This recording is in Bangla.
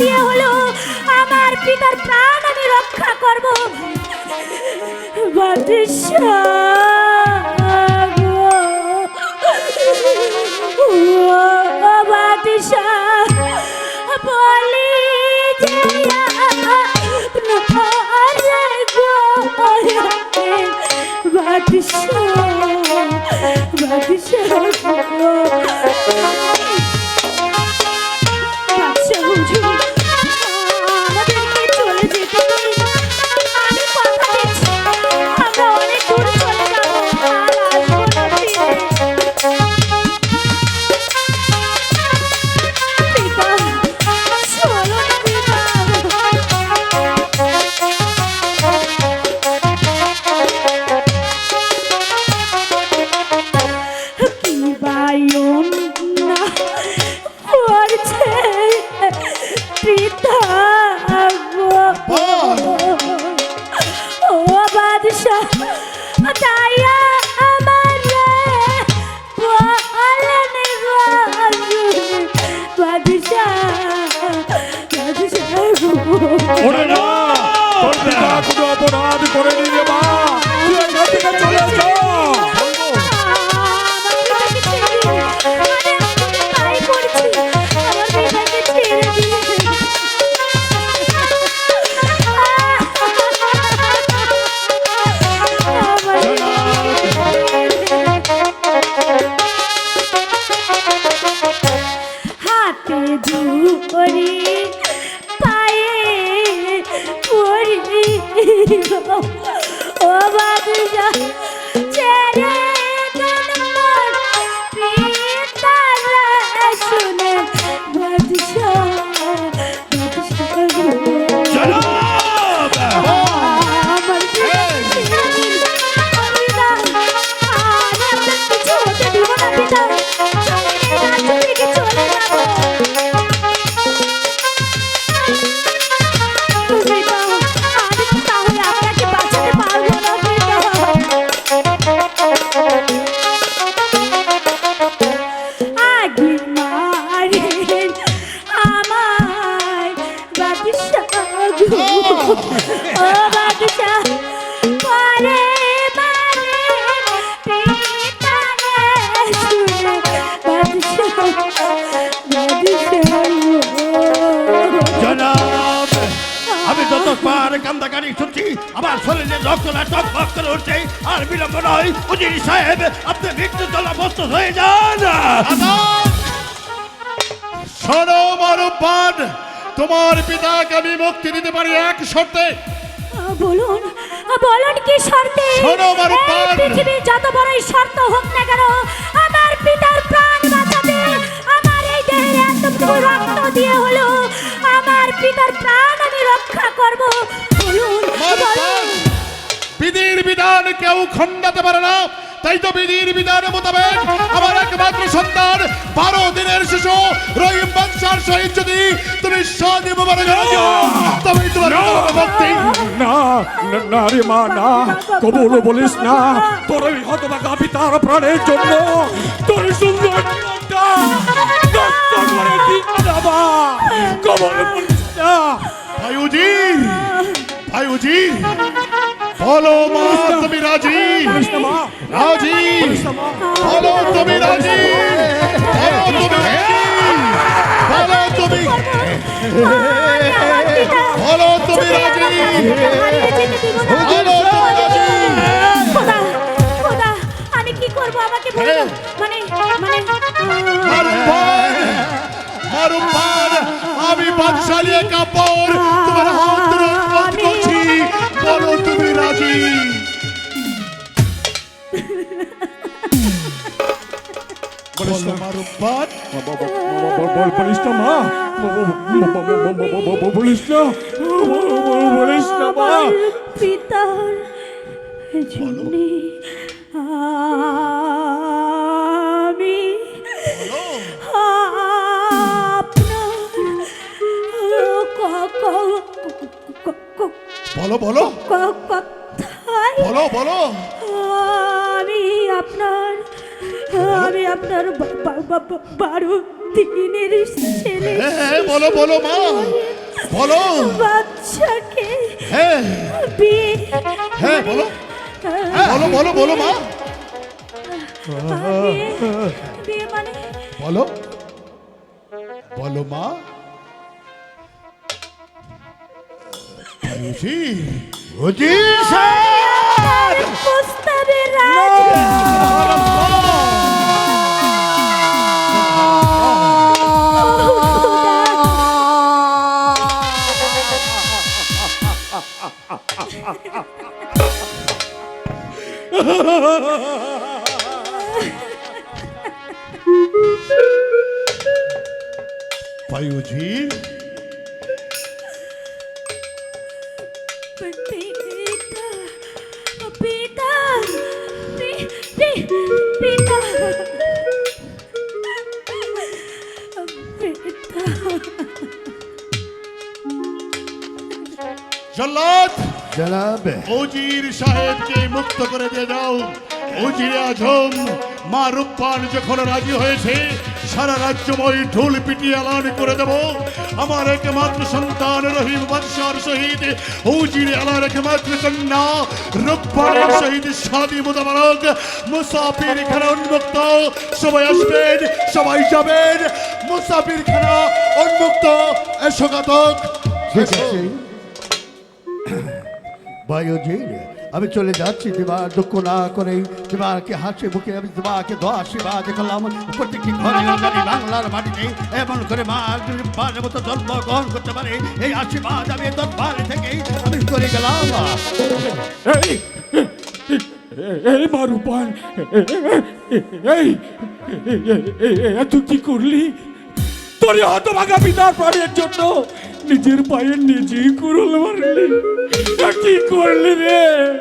দিয়ে হলো আমার পিতার প্রাণ আমি রক্ষা করব। বাদশাহ বলি যে আপনারে ওরে না তোর পিতা কোনো অপরাধ করেনি রে হাতে ধরি পায়ে পড়ি। ও বাদশা ছেড়ে মোর পিতারা শুনে। আমার শরীরে রক্ত না টক টক করে উঠছে আর বিলম্ব নয়। উজির সাহেব আপনি মৃত্যু জলা প্রস্তুত হয়ে যান। শোনো মারুপান তোমার পিতাকে আমি মুক্তি দিতে পারি এক শর্তে। বলুন বলুন কি শর্তে? শোনো। এই পৃথিবীর যত বড়ই শর্ত হোক না কেন আমার পিতার প্রাণ বাঁচাতে আমার এই দেহের এতটুকু রক্ত দিয়ে হলো আমার পিতার প্রাণ আমি রক্ষা করব। বিধান কেউ খণ্ডাতে পারে না। তাই তো বিধির বিধান মোতাবেক আমার একমাত্র সন্তান বারো দিনের শিশু রহিম বংশার সহিত যদি তুমি স্বাধীন মানে তবে তোমার মুক্তি না না- রে মা না কবুল বলিস না। তোর ওই হতভাগা পিতার প্রাণের জন্য তোর সুন্দর না কবুল বলিস না। ভাইউজি ভাইউজি বলো মা তুমি রাজি? রাজি? বলো তুমি রাজি? বলো তুমি বলো তুমি বলো তুমি রাজি। বলো তুমি রাজি? খোদা খোদা আমি কি করব? আমাকে বলুন মানে মানে মারুফান মারুফান আমি বাদশালী কাপড় বলিস না মা বলিস না বলিস না মা পিতার জন্যে আমি আপনার ক- ক- ক- ক- বলো বলো বলো বলো। আমি আপনার আমি আপনার বারো দিনের ছেলে। হ্যাঁ হ্যাঁ, বলো বলো মা। বলো। বাচ্চাকে হ্যাঁ। হ্যাঁ বলো। হ্যাঁ, বলো বলো বলো মা। মানে? বলো। বলো মা। জি সাহেব প্রস্তাবের রাজ জল্লাদ জনাব। উজির সাহেবকে মুক্ত করে দিয়ে দাও। উজির আজম মা রূপান যখন রাজি হয়েছে সারা রাজ্যময় ঢোল পিটিয়ে এলান করে দেব। আমার একমাত্র সন্তান রহিম বাদশার শহীদ উজির আলার একমাত্র কন্যা রূপানের শহীদ শাদি মোতাবারক মুসাফির খানা উন্মুক্ত। সবাই আসবেন সবাই যাবেন। মুসাফির খানা উন্মুক্ত। এসো ঘাতক ঠিক আছে। বায়ুজির আমি চলে যাচ্ছি তোমার দুঃখ না করে তোমাকে হাসি মুখে আমি তোমাকে দোয়া আশীর্বাদ করলাম প্রত্যেকটি ঘরে বাংলার মাটিতে এমন করে মা পাঁচের মতো জন্মগ্রহণ করতে পারে এই আশীর্বাদ আমি দরবার থেকে আমি করে গেলাম এই মারুপান এই তুই কি করলি তোর হতভাগা পিতার প্রাণের জন্য নিজের পায়ে নিজেই কুরল মারলি। কি করলি রে?